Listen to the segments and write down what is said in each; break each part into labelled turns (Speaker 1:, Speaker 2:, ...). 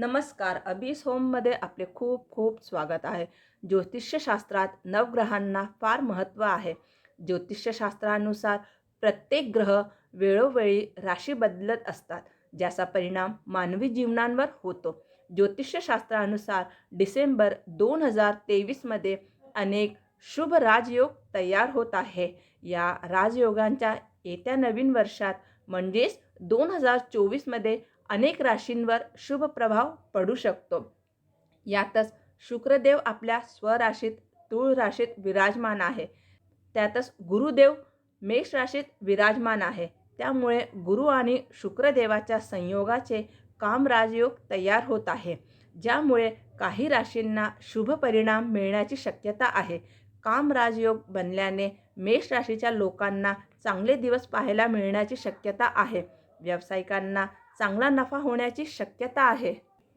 Speaker 1: नमस्कार. अबीस होममध्ये आपले खूप खूप स्वागत आहे. ज्योतिषशास्त्रात नवग्रहांना फार महत्त्व आहे. ज्योतिषशास्त्रानुसार प्रत्येक ग्रह वेळोवेळी राशी बदलत असतात ज्याचा परिणाम मानवी जीवनांवर होतो. ज्योतिषशास्त्रानुसार डिसेंबर दोन हजार तेवीसमध्ये अनेक शुभ राजयोग तयार होत आहे. या राजयोगांच्या येत्या नवीन वर्षात म्हणजेच दोन हजार चोवीसमध्ये अनेक राशींवर शुभ प्रभाव पडू शकतो. यातच शुक्रदेव आपल्या स्वराशीत तूळ राशीत विराजमान आहे. त्यातच गुरुदेव मेष राशीत विराजमान आहे. त्यामुळे गुरु आणि शुक्रदेवाच्या संयोगाचे कामराजयोग तयार होत आहे. ज्यामुळे काही राशींना शुभ परिणाम मिळण्याची शक्यता आहे. काम राजयोग बनल्याने मेष राशीच्या लोकांना चांगले दिवस पाहायला मिळण्याची शक्यता आहे. व्यावसायिकांना चांगला नफा होण्याची शक्यता आहे.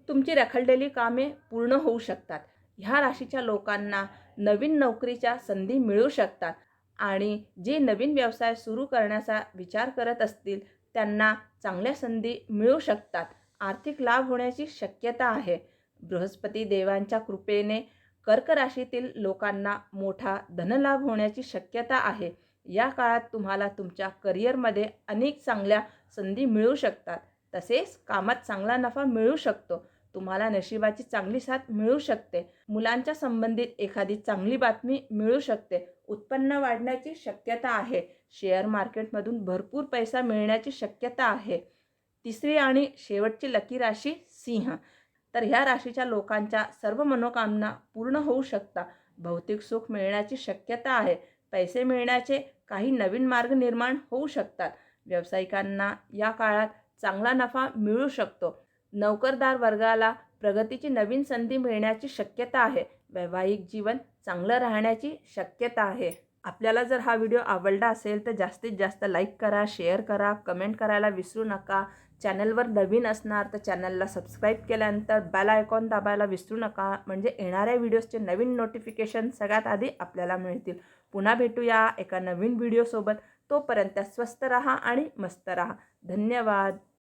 Speaker 1: तुमची रखडलेली कामे पूर्ण होऊ शकतात. ह्या राशीच्या लोकांना नवीन नोकरीच्या संधी मिळू शकतात आणि जे नवीन व्यवसाय सुरू करण्याचा विचार करत असतील त्यांना चांगल्या संधी मिळू शकतात. आर्थिक लाभ होण्याची शक्यता आहे. बृहस्पती देवांच्या कृपेने कर्क राशीतील लोकांना मोठा धनलाभ होण्याची शक्यता आहे. या काळात तुम्हाला तुमच्या करिअरमध्ये अनेक चांगल्या संधी मिळू शकतात. तसेच कामात चांगला नफा मिळू शकतो. तुम्हाला नशिबाची चांगली साथ मिळू शकते. मुलांच्या संबंधित एखादी चांगली बातमी मिळू शकते. उत्पन्न वाढण्याची शक्यता आहे. शेअर मार्केटमधून भरपूर पैसा मिळण्याची शक्यता आहे. तिसरी आणि शेवटची लकी राशी सिंह. तर ह्या राशीच्या लोकांच्या सर्व मनोकामना पूर्ण होऊ शकता भौतिक सुख मिळण्याची शक्यता आहे. पैसे मिळण्याचे काही नवीन मार्ग निर्माण होऊ शकतात. व्यावसायिकांना या काळात चांगला नफा मिळू शकतो. नोकरदार वर्गाला प्रगतीची नवीन संधी मिळण्याची शक्यता आहे. वैवाहिक जीवन चांगलं राहण्याची शक्यता आहे. आपल्याला जर हा व्हिडिओ आवडला असेल तर जास्तीत जास्त लाईक करा शेअर करा कमेंट करायला विसरू नका. चॅनलवर नवीन असणार तर चॅनलला सबस्क्राईब केल्यानंतर बेल आयकॉन दाबायला विसरू नका. म्हणजे येणाऱ्या व्हिडिओजचे नवीन नोटिफिकेशन सगळ्यात आधी आपल्याला मिळतील. पुन्हा भेटूया एका नवीन व्हिडिओसोबत. तोपर्यंत स्वस्त रहा आणि मस्त रहा. धन्यवाद.